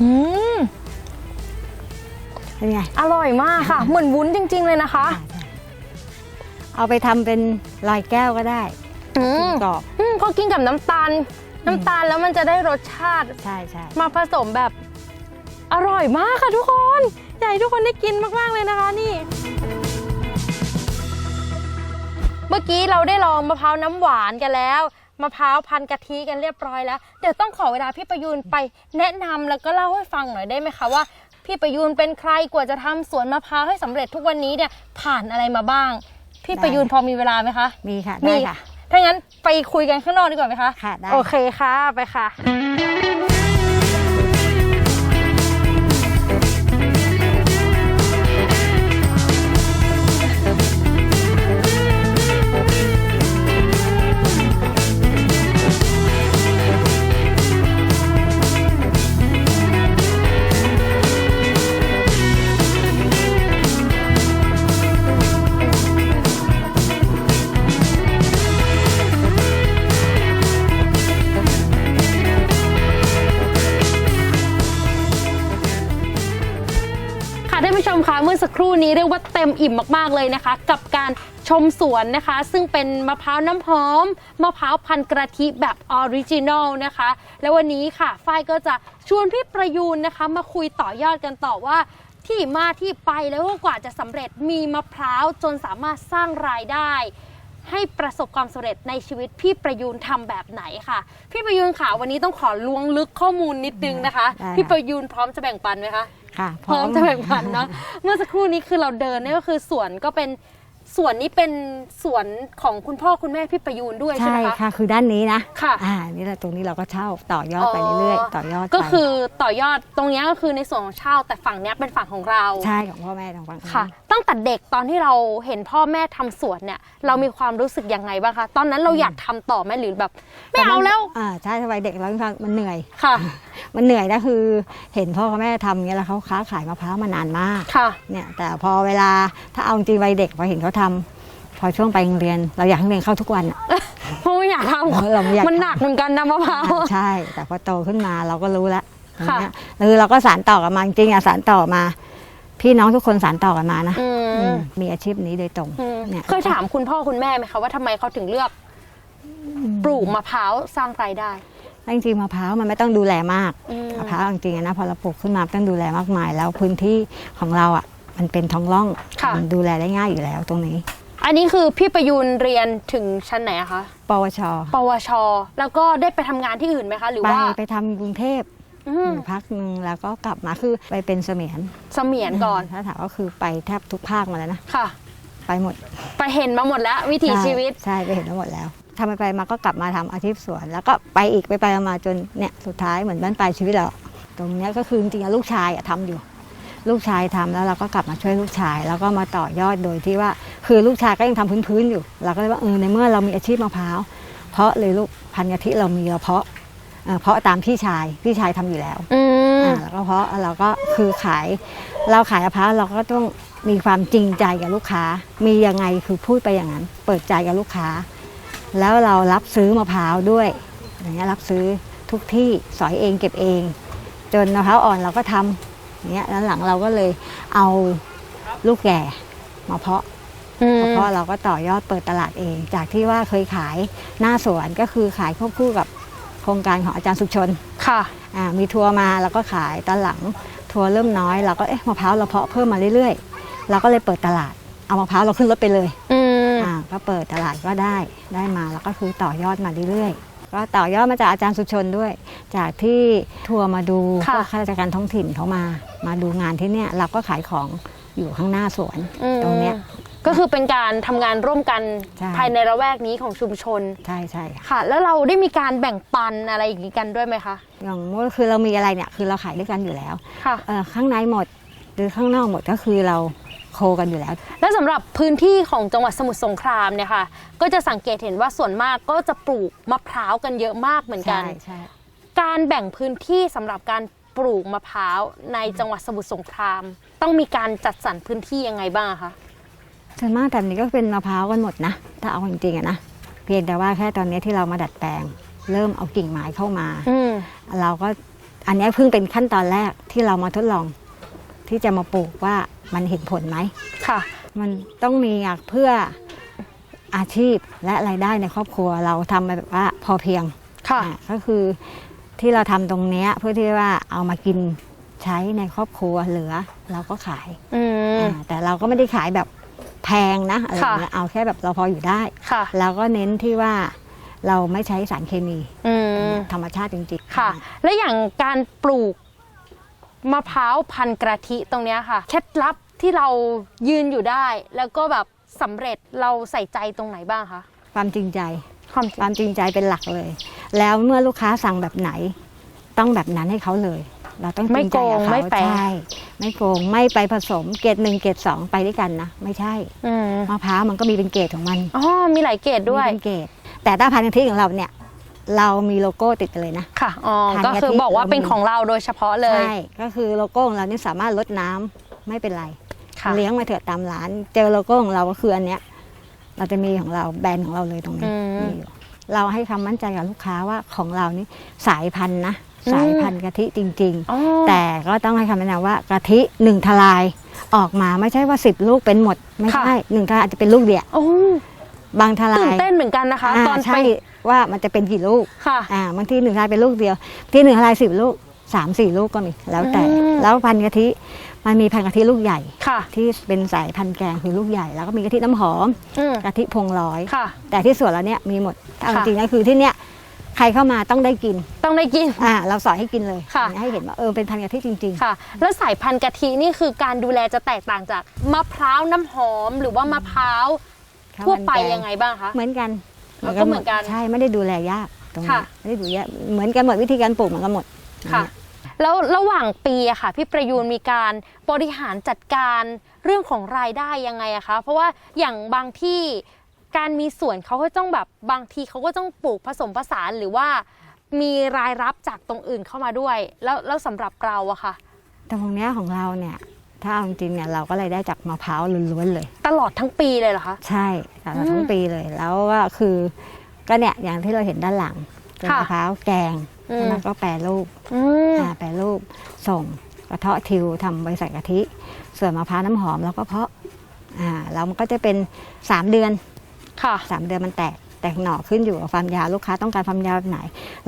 [SPEAKER 1] อืม
[SPEAKER 2] ๆเป็นไง
[SPEAKER 1] อร่อยมากค่ะ เหมือนวุ้นจริง ๆ เลยนะคะ
[SPEAKER 2] อ่าใช่เอาไปทำเป็นลอยแก้วก็ได้
[SPEAKER 1] อื
[SPEAKER 2] กิ
[SPEAKER 1] ม
[SPEAKER 2] นกรอบ
[SPEAKER 1] อืมพอกินกับน้ำตาล น้ำตาลแล้วมันจะได้รสชาติ
[SPEAKER 2] ใช่ใช่
[SPEAKER 1] มาผสมแบบ อร่อยมากค่ะทุกคน อยากให้ทุกคนได้กินมาก ๆ เลยนะคะนี่ เมื่อกี้เราได้ลองมะพร้าวน้ำหวานกันแล้วมะพร้าวพันกะทิกันเรียบร้อยแล้ว เดี๋ยวต้องขอเวลาพี่ประยูนไปแนะนำแล้วก็เล่าให้ฟังหน่อยได้ไหมคะว่า พี่ประยูนเป็นใครกว่าจะทำสวนมะพร้าวให้สำเร็จทุกวันนี้เนี่ยผ่านอะไรมาบ้าง พี่ประยูนพอมีเวลาไหมคะ
[SPEAKER 2] มีค่ะ
[SPEAKER 1] มี
[SPEAKER 2] ได้ค่ะ
[SPEAKER 1] ถ้างั้นไปคุยกันข้างนอกดีกว่าไหมคะ
[SPEAKER 2] ค่ะได้
[SPEAKER 1] โอเคค่ะ ไปค่ะ ท่านผู้ชมคะเมื่อสักครู่นี้เรียกว่าเต็มอิ่มมากๆเลยนะคะ กับการชมสวนนะคะ ซึ่งเป็นมะพร้าวน้ำหอมมะพร้าวพันธุ์กระทิแบบออริจินอลนะคะ แล้ววันนี้ค่ะฝ้ายก็จะชวนพี่ประยูนนะคะ มาคุยต่อยอดกันต่อว่าที่มาที่ไปแล้วก็กว่าจะสำเร็จมีมะพร้าวจนสามารถสร้างรายได้ ให้ประสบความสำเร็จในชีวิตพี่ประยูนทำแบบไหนค่ะ พี่ประยูนค่ะวันนี้ต้องขอล้วงลึกข้อมูลนิดนึงนะคะ
[SPEAKER 2] ได้ค่ะ
[SPEAKER 1] พี่ประยูนพร้อมจะแบ่งปันไหมคะ
[SPEAKER 2] ค่ะ
[SPEAKER 1] พร้อมจะแบ่งปันเนาะเมื่อสักครู่นี้คือเราเดินเนี่ยก็คือสวนก็เป็น สวนนี้เป็นสวนของคุณพ่อคุณแม่พี่ประยูนด้วยใช่
[SPEAKER 2] ใช่
[SPEAKER 1] ไหมคะ
[SPEAKER 2] ค่ะ คือด้านนี้นะ
[SPEAKER 1] ค่ะ
[SPEAKER 2] อ่า นี่แหละตรงนี้เราก็เช่าต่อยอดไปเรื่อยๆ ต่อยอดไป
[SPEAKER 1] ก็คือต่อยอดตรงเนี้ยก็คือในส่วนของเช่าแต่ฝั่งเนี้ยเป็นฝั่งของเรา
[SPEAKER 2] ใช่ของพ่อแม่ทางฝั่งนี้
[SPEAKER 1] ค่ะ ตั้งแต่เด็กตอนที่เราเห็นพ่อแม่ทำสวนเนี่ย เรามีความรู้สึกยังไงบ้างคะ ตอนนั้นเราอยากทำต่อไหมหรือแบบ ไม่เอาแล้ว
[SPEAKER 2] อ่า ใช่สมัยเด็กเราฟังมันเหนื่อย
[SPEAKER 1] ค่ะ
[SPEAKER 2] มันเหนื่อยนะคือ เห็นพ่อกับแม่ทำอย่างเงี้ยแล้วเขาค้าขายมะพร้าวมานานมาก
[SPEAKER 1] ค่ะ
[SPEAKER 2] เนี่ย แต่พอเวลาถ้าเอาจริงวัยเด็กพอเห็นเขาทำพอช่วงไปโรงเรียน เราอยากให้โรงเรียนเข้าทุกวันอะ
[SPEAKER 1] เพราะไม่อยากทำ
[SPEAKER 2] เราไม่อยาก
[SPEAKER 1] มัน
[SPEAKER 2] ทำ
[SPEAKER 1] หนักเหมือนกันนะมะพร้าว
[SPEAKER 2] อ่าใช่ แต่พอโตขึ้นมาเราก็รู้แล้วตรง
[SPEAKER 1] ค่ะ
[SPEAKER 2] เนี้ยคือเราก็สานต่อกันมาจริงๆอะสานต่อมา พี่น้องทุกคนสานต่อกันมานะ
[SPEAKER 1] อื
[SPEAKER 2] อื
[SPEAKER 1] ม
[SPEAKER 2] มมีอาชีพนี้โดยตรง
[SPEAKER 1] อืม
[SPEAKER 2] เนี่ย
[SPEAKER 1] เคยถามคุณพ่อคุณแม่ไหมคะว่าทำไมเขาถึงเลือก ปลูกมะพร้าวสร้างรายได้
[SPEAKER 2] แล้วจริงๆมะพร้าวมันไม่ต้องดูแลมาก
[SPEAKER 1] อืม
[SPEAKER 2] มะพร้าวจริงๆอะนะพอเราปลูกขึ้นมาไม่ต้องดูแลมากมาย แล้วพื้นที่ของเราอะ มันเป็นท้องร่อง
[SPEAKER 1] ค่ะ
[SPEAKER 2] มันดูแลได้ง่ายอยู่แล้วตรงนี้
[SPEAKER 1] อันนี้คือพี่ประยูนเรียนถึงชั้นไหนอะคะ
[SPEAKER 2] ปวช
[SPEAKER 1] ปวช แล้วก็ได้ไปทำงานที่อื่นไหมคะ หรือ
[SPEAKER 2] ไป
[SPEAKER 1] ว่า
[SPEAKER 2] ไปทำกรุงเทพ
[SPEAKER 1] อืม
[SPEAKER 2] อยู่พักหนึ่งแล้วก็กลับมาคือไปเป็นเสมียน
[SPEAKER 1] เสมียนก่อน
[SPEAKER 2] ถ้าถามก็คือไปแทบทุกภาคมาแล้วนะ
[SPEAKER 1] ค่ะ
[SPEAKER 2] ไปหมด
[SPEAKER 1] ไปเห็นมาหมดแล้ววิถี
[SPEAKER 2] ใชี
[SPEAKER 1] วิต
[SPEAKER 2] ใช่ไปเห็นทั้งหมดแล้วทำไปไปมาก็กลับมาทำอาชีพสวน แล้วก็ไปอีกไปไปมาจนเนี่ยสุดท้ายเหมือนบ้านปลายชีวิตเรา ตรงเนี้ยก็คือจริงๆอะลูกชายอะทำอยู่ ลูกชายทำแล้วเราก็กลับมาช่วยลูกชาย แล้วก็มาต่อยอดโดยที่ว่า คือลูกชายก็ยังทำพื้นๆอยู่ เราก็เลยว่าเออในเมื่อเรามีอาชีพมะพร้าวเพราะเลยลูกพันกะทิเรามีเราเพาะเอ่อเพาะตามพี่ชายพี่ชายทำอยู่แล้ว
[SPEAKER 1] อืม
[SPEAKER 2] อ่าแล้วก็เพราะเราก็คือขาย เราขายมะพร้าวเราก็ต้องมีความจริงใจกับลูกค้า มียังไงคือพูดไปอย่างนั้น เปิดใจกับลูกค้า แล้วเรารับซื้อมะพร้าวด้วยอย่างเงี้ยรับซื้อทุกที่สอยเองเก็บเอง จนมะพร้าวอ่อนเราก็ทำอย่าง เงี้ยแล้วหลังเราก็เลยเอาลูกแก่มาเพาะ
[SPEAKER 1] อืม
[SPEAKER 2] เพราะเราก็ต่อยอดเปิดตลาดเอง จากที่ว่าเคยขายหน้าสวนก็คือขายควบคู่กับโครงการของอาจารย์สุขชน
[SPEAKER 1] ค่ะ
[SPEAKER 2] อ่ามีทัวร์มาแล้วก็ขายตอนหลังทัวร์เริ่มน้อยเราก็เอ๊ะมะพร้าวเราเพาะเพิ่มมาเรื่อยๆเราก็เลยเปิดตลาดเอามะพร้าวเราขึ้นรถไปเลย
[SPEAKER 1] อืม
[SPEAKER 2] อ่าก็เปิดตลาดก็ได้ได้มาแล้วก็คือต่อยอดมาเรื่อยๆ ก็ต่อยอดมาจากอาจารย์สุชนด้วย จากที่ทัวร์มาดู
[SPEAKER 1] ค่ะ
[SPEAKER 2] พวกข้าราชการท้องถิ่นเขามา มาดูงานที่เนี่ยเราก็ขายของอยู่ข้างหน้าสวน
[SPEAKER 1] อืม
[SPEAKER 2] ตรงเนี้ย
[SPEAKER 1] ก็คือเป็นการทำงานร่วมกัน
[SPEAKER 2] ใช่
[SPEAKER 1] ภายในระแวกนี้ของชุมชน
[SPEAKER 2] ใช่ใช่ค่ะ
[SPEAKER 1] ค่ะ แล้วเราได้มีการแบ่งปันอะไรอย่างนี้กันด้วยไหมคะ
[SPEAKER 2] อย่างเมื่อคือเรามีอะไรเนี่ยคือเราขายด้วยกันอยู่แล้ว
[SPEAKER 1] ค่ะ
[SPEAKER 2] เอ่อข้างในหมดหรือข้างนอกหมดก็คือเรา โคกันอยู่แล้ว
[SPEAKER 1] แล้วสำหรับพื้นที่ของจังหวัดสมุทรสงครามเนี่ยค่ะ ก็จะสังเกตเห็นว่าส่วนมากก็จะปลูกมะพร้าวกันเยอะมากเหมือนกัน
[SPEAKER 2] ใช่ใช่
[SPEAKER 1] การแบ่งพื้นที่สำหรับการปลูกมะพร้าวในจังหวัดสมุทรสงคราม ต้องมีการจัดสรรพื้นที่ยังไงบ้างอะคะ
[SPEAKER 2] ส่วนมากแต่นี้ก็เป็นมะพร้าวกันหมดนะ ถ้าเอาจริงๆอะนะเพียงแต่ว่าแค่ตอนนี้ที่เรามาดัดแปลง เริ่มเอากิ่งไม้เข้ามา
[SPEAKER 1] อืม
[SPEAKER 2] เราก็อันนี้เพิ่งเป็นขั้นตอนแรกที่เรามาทดลอง ที่จะมาปลูกว่ามันเห็นผลไหม
[SPEAKER 1] ค่ะ
[SPEAKER 2] มันต้องมีอยากเพื่ออาชีพและรายได้ในครอบครัวเราทำแบบว่าพอเพียง
[SPEAKER 1] ค่ะ
[SPEAKER 2] อะก็คือที่เราทำตรงเนี้ยเพื่อที่ว่าเอามากินใช้ในครอบครัวเหลือเราก็ขาย
[SPEAKER 1] อืม
[SPEAKER 2] อ่าแต่เราก็ไม่ได้ขายแบบแพงนะอะไรอย่างเงี้ยเอาแค่แบบเราพออยู่ได้
[SPEAKER 1] ค่ะ
[SPEAKER 2] เราก็เน้นที่ว่าเราไม่ใช้สารเคมี
[SPEAKER 1] อืม
[SPEAKER 2] ธรรมชาติจริงๆ
[SPEAKER 1] ค่ะ และอย่างการปลูก มะพร้าวพันธุ์กระทิตรงเนี้ยค่ะ เคล็ดลับที่เรายืนอยู่ได้ แล้วก็แบบสำเร็จเราใส่ใจตรงไหนบ้างคะ
[SPEAKER 2] ความจริงใจ
[SPEAKER 1] ความ
[SPEAKER 2] ความจริงใจเป็นหลักเลย แล้วเมื่อลูกค้าสั่งแบบไหน ต้องแบบนั้นให้เขาเลย เราต้องจ
[SPEAKER 1] ไม่
[SPEAKER 2] ริง
[SPEAKER 1] โก
[SPEAKER 2] ใจกับ
[SPEAKER 1] ง
[SPEAKER 2] เขา
[SPEAKER 1] ไม่แปล
[SPEAKER 2] ใช่ไม่โกงไม่ไปผสมเกรดหนึ่งเกรดสองไปด้วยกันนะไม่ใช่
[SPEAKER 1] อืม
[SPEAKER 2] มะพร้าวมันก็มีเป็นเกรดของมัน
[SPEAKER 1] อ๋อมีหลายเกรดด้วย
[SPEAKER 2] มีเป็นเกรดแต่ถ้าพันธุ์กะทิของเราเนี่ย เรามีโลโก้ติดกันเลยนะ
[SPEAKER 1] ค่ะอ๋อ
[SPEAKER 2] ทาน
[SPEAKER 1] ก็คือกะ
[SPEAKER 2] ทิ
[SPEAKER 1] บอกว่า
[SPEAKER 2] เรามี
[SPEAKER 1] เป็นของเราโดยเฉพาะเลย
[SPEAKER 2] ใช่ก็คือโลโก้ของเรานี่สามารถลดน้ำไม่เป็นไร
[SPEAKER 1] ค่ะ
[SPEAKER 2] เลี้ยงมาเถอะตามร้าน เจอโลโก้ของเราก็คืออันเนี้ยเราจะมีของเราแบรนด์ของเราเลยตรงนี้
[SPEAKER 1] อืม
[SPEAKER 2] มีอยู่เราให้คำมั่นใจกับลูกค้าว่าของเรานี่สายพันธุ์นะ
[SPEAKER 1] อืม
[SPEAKER 2] สายพันธุ์กะทิจริง
[SPEAKER 1] อ๋อ
[SPEAKER 2] ๆแต่ก็ต้องให้คำแนะนำว่ากะทิหนึ่งทลายออกมาไม่ใช่ว่าสิบลูกเป็นหมด ไม่ใช่หนึ่งทลายอาจจะเป็นลูกเดียว
[SPEAKER 1] โอ้
[SPEAKER 2] บางทลา
[SPEAKER 1] ตื่น
[SPEAKER 2] ย
[SPEAKER 1] เต้นเหมือนกันนะคะ
[SPEAKER 2] อ่า
[SPEAKER 1] ตอนไป
[SPEAKER 2] ใช่ว่ามันจะเป็นกี่ลูก
[SPEAKER 1] ค่ะ
[SPEAKER 2] อ่าบางทีหนึ่งทลายเป็นลูกเดียว ที่หนึ่งทลายสิบลูกสามสี่ลูกก็มีแล้วแต่
[SPEAKER 1] อืม
[SPEAKER 2] แล้วพันธุ์กะทิมันมีพันธุ์กะทิลูกใหญ่
[SPEAKER 1] ค่ะ
[SPEAKER 2] ที่เป็นสายพันธุ์แกงคือลูกใหญ่ แล้วก็มีกะทิน้ำหอม
[SPEAKER 1] อืม
[SPEAKER 2] กะทิพงร้อย
[SPEAKER 1] ค่ะ
[SPEAKER 2] แต่ที่สวนเราเนี่ยมีหมดถ้าเอา
[SPEAKER 1] ค่ะ
[SPEAKER 2] จริงๆก็คือที่เนี้ยใครเข้ามาต้องได้กิน
[SPEAKER 1] ต้องได้กิน
[SPEAKER 2] อ่า เราสอนให้กินเลย
[SPEAKER 1] ค่ะ
[SPEAKER 2] ให้เห็นว่าเออเป็นพันธุ์กะทิจริง
[SPEAKER 1] ค่ะ แล้วสายพันธุ์กะทินี่คือการดูแลจะแตกต่างจากมะพร้าวน้ำหอม หรือว่ามะพร้าว
[SPEAKER 2] ๆข้าว
[SPEAKER 1] ทั่ว
[SPEAKER 2] มัน
[SPEAKER 1] ไป
[SPEAKER 2] แก
[SPEAKER 1] ยังไงบ้างคะ
[SPEAKER 2] เหมือนกัน
[SPEAKER 1] อ๋อก็เหมือนกัน
[SPEAKER 2] ใช่ไม่ได้ดูแลยากตรงนี้
[SPEAKER 1] ค่ะ
[SPEAKER 2] ไม่ได้ดูแยากเหมือนกันหมดวิธีการปลูกเหมือนกันหมด
[SPEAKER 1] ค่ะ แล้วระหว่างปีอะค่ะ พี่ประยูนมีการบริหารจัดการเรื่องของรายได้ยังไงอะคะ เพราะว่าอย่างบางที่การมีส่วนเขาก็ต้องแบบบางทีเขาก็ต้องปลูกผสมผสานหรือว่ามีรายรับจากตรงอื่นเข้ามาด้วย แล้วแล้วสำหรับเราอะค่ะ
[SPEAKER 2] แต่ตรงเนี้ยของเราเนี่ย ถ้าเอาจริงๆเนี่ยเราก็เลยได้จากมะพร้าวล้วนๆเลย
[SPEAKER 1] ตลอดทั้งปีเลยเหรอคะ
[SPEAKER 2] ใช่ตลอดทั้
[SPEAKER 1] อื
[SPEAKER 2] ง
[SPEAKER 1] ม
[SPEAKER 2] ปีเลยแล้วก็คือก็เนี่ยอย่างที่เราเห็นด้านหลังเป็น
[SPEAKER 1] ค่ะ
[SPEAKER 2] มะพร้าวแกง
[SPEAKER 1] อืม
[SPEAKER 2] แล้วก็แปรรูป
[SPEAKER 1] อืม
[SPEAKER 2] อ่าแปรรูปส่งกระเทาะทิวทำบริษัทกะทิ ส่วนมะพร้าวน้ำหอมแล้วก็เพาะอ่าแล้วมันก็จะเป็น3เดือน
[SPEAKER 1] ค่ะ
[SPEAKER 2] 3เดือนมันแตกแตกหน่อขึ้นอยู่กับความยาวลูกค้าต้องการความยาวแบบไหน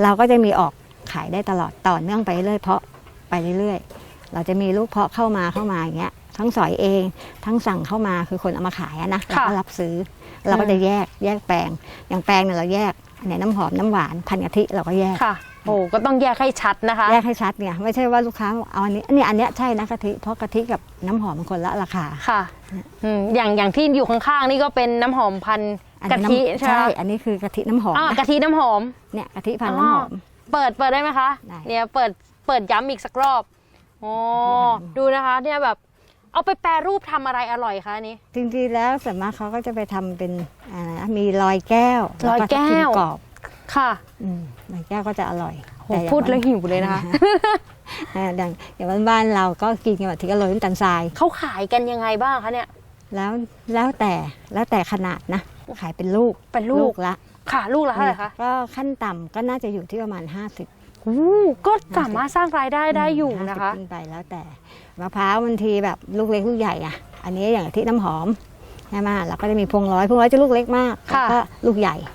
[SPEAKER 2] เราก็จะมีออกขายได้ตลอดต่อเนื่องไปเรื่อยเพาะไปเรื่อยๆ เราจะมีลูกเพาะเข้ามาเข้ามาอย่างเงี้ยทั้งสอยเอง ทั้งสั่งเข้ามาคือคนเอามาขายอะนะเราก็รับซื้อ เราก็จะแยกแยกแปลง อย่างแปลงเนี่ยเราแยกอันไหนน้ำหอมน้ำหวานพันกะทิเราก็แยก
[SPEAKER 1] ค่ะโอ้ก็ต้องแยกให้ชัดนะคะ
[SPEAKER 2] แยกให้ชัดเนี่ยไม่ใช่ว่าลูกค้าบอกเอาอันนี้อันนี้อันเนี้ยใช่นะกะทิเพราะกะทิกับน้ำหอมมันคนละราคา
[SPEAKER 1] ค่ะอืมอย่างอย่างที่อยู่ข้างๆนี่ก็เป็นน้ำหอมพันธุ์
[SPEAKER 2] อัน
[SPEAKER 1] กะ
[SPEAKER 2] นี้
[SPEAKER 1] ทิ
[SPEAKER 2] น้ำ
[SPEAKER 1] ใช่ไหม
[SPEAKER 2] ใช่
[SPEAKER 1] คะ
[SPEAKER 2] อันนี้คือกะทิน้ำหอม
[SPEAKER 1] อ่า
[SPEAKER 2] นะ
[SPEAKER 1] กะทิน้ำหอม
[SPEAKER 2] เนี่ยกะทิพันน้ำหอม
[SPEAKER 1] เปิดเปิดได้ไหมคะ
[SPEAKER 2] ได้
[SPEAKER 1] เนี่ยเปิดเปิดย้ำอีกสักรอบ อ๋อดูนะคะเนี่ยแบบเอาไปแปรรูปทำอะไรอร่อยคะอันนี้
[SPEAKER 2] จริงๆแล้วส่วนมากเขาก็จะไปทำเป็นอะไรนะมีลอยแก้ว
[SPEAKER 1] ลอยแก้ว
[SPEAKER 2] ล้ทับทิมกรอบ
[SPEAKER 1] ค่ะ
[SPEAKER 2] อืมลอยแก้วก็จะอร่อย
[SPEAKER 1] โห
[SPEAKER 2] แต่อย่าง
[SPEAKER 1] พูดแล้วหิวเลยนะคะ
[SPEAKER 2] อ่าอย่างอย่างบ้านๆเราก็กินกันแบบที่ก็โรยน้ำตาลทราย
[SPEAKER 1] เขาขายกันยังไงบ้างคะเนี่ย
[SPEAKER 2] แล้วแล้วแต่แล้วแต่ขนาดนะ ขายเป็นลูก
[SPEAKER 1] เป็นลูก
[SPEAKER 2] ละ
[SPEAKER 1] ค่ะลูกละเท่าไหร่คะ
[SPEAKER 2] ก็ขั้นต่ำก็น่าจะอยู่ที่ประมาณ 50
[SPEAKER 1] อู้ ก็สามารถสร้างรายได้ได้อยู่
[SPEAKER 2] 50
[SPEAKER 1] นะคะ
[SPEAKER 2] ขึ้นไปแล้วแต่มะพร้าวบางทีแบบลูกเล็กลูกใหญ่อะอันนี้อย่างที่น้ำหอมใช่ไหมเราก็จะมีพวงร้อยพวงร้อยจะลูกเล็กมาก
[SPEAKER 1] ค่ะ
[SPEAKER 2] แล้วก็ลูกใหญ่อะ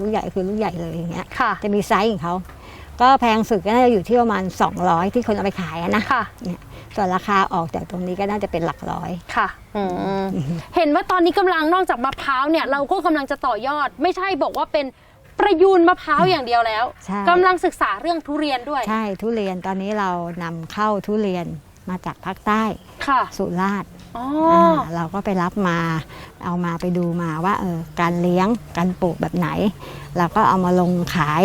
[SPEAKER 2] ลูกใหญ่คือลูกใหญ่เลยอย่างเงี้ย
[SPEAKER 1] ค่ะ
[SPEAKER 2] จะมีไซส์ของเขาก็แพงสุดก็น่าจะอยู่ที่ประมาณ 200 ที่คนเอาไปขายอะนะ
[SPEAKER 1] ค่ะ
[SPEAKER 2] ส่วนราคาออกจากตรงนี้ก็น่าจะเป็นหลักร้อย
[SPEAKER 1] ค่ะอืมเห็นว่าตอนนี้กำลังนอกจากมะพร้าวเนี่ยเราก็กำลังจะต่อยอด ไม่ใช่บอกว่าเป็น ประยูนมะพร้าวอย่างเดียวแล้ว
[SPEAKER 2] ใช่
[SPEAKER 1] กำลังศึกษาเรื่องทุเรียนด้วย
[SPEAKER 2] ใช่ทุเรียนตอนนี้เรานำเข้าทุเรียนมาจากภาคใต้
[SPEAKER 1] ค่ะ
[SPEAKER 2] สุราษฎร์
[SPEAKER 1] อ๋อ
[SPEAKER 2] อ่าเราก็ไปรับมา เอามาไปดูมาว่าเออการเลี้ยงการปลูกแบบไหน เราก็เอามาลงขาย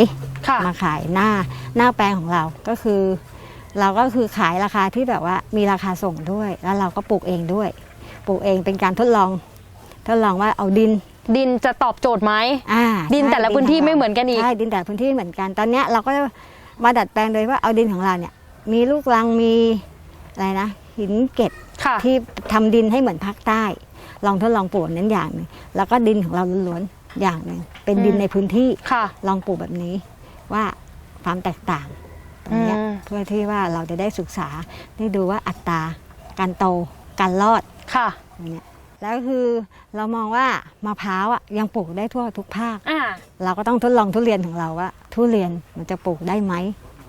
[SPEAKER 1] ค่ะ
[SPEAKER 2] มาขายหน้าหน้าแปลงของเราก็คือ เราก็คือขายราคาที่แบบว่ามีราคาส่งด้วย แล้วเราก็ปลูกเองด้วย ปลูกเองเป็นการทดลอง ทดลองว่าเอาดิน
[SPEAKER 1] ดินจะตอบโจทย์ไหม
[SPEAKER 2] อ่า
[SPEAKER 1] ดิน
[SPEAKER 2] ใช่
[SPEAKER 1] แต่ละพื้นที่ไม่เหมือนกันอีก
[SPEAKER 2] ใช่ดินแต่ละพื้นที่ไม่เหมือนกัน ตอนเนี้ยเราก็มาดัดแปลงโดยว่าเอาดินของเราเนี่ย มีลูกรังมีอะไรนะหินเกล็ด
[SPEAKER 1] ค่ะ
[SPEAKER 2] ที่ทำดินให้เหมือนภาคใต้ ลองทดลองปลูกนั้นอย่างหนึ่งแล้วก็ดินของเราล้วนๆอย่างหนึ่งเป็นดิน
[SPEAKER 1] อืม
[SPEAKER 2] ในพื้นที่
[SPEAKER 1] ค่ะ
[SPEAKER 2] ลองปลูกแบบนี้ว่าความแตกต่างตรงเนี้ย
[SPEAKER 1] อืม
[SPEAKER 2] เพื่อที่ว่าเราจะได้ศึกษาได้ดูว่าอัตราการโตการรอด
[SPEAKER 1] ค่ะ
[SPEAKER 2] อย่างเนี้ย แล้วคือเรามองว่ามะพร้าวอะยังปลูกได้ทั่วทุกภาค
[SPEAKER 1] อ่า
[SPEAKER 2] เราก็ต้องทดลองทุเรียนของเราว่า ทุเรียนมันจะปลูกได้ไหม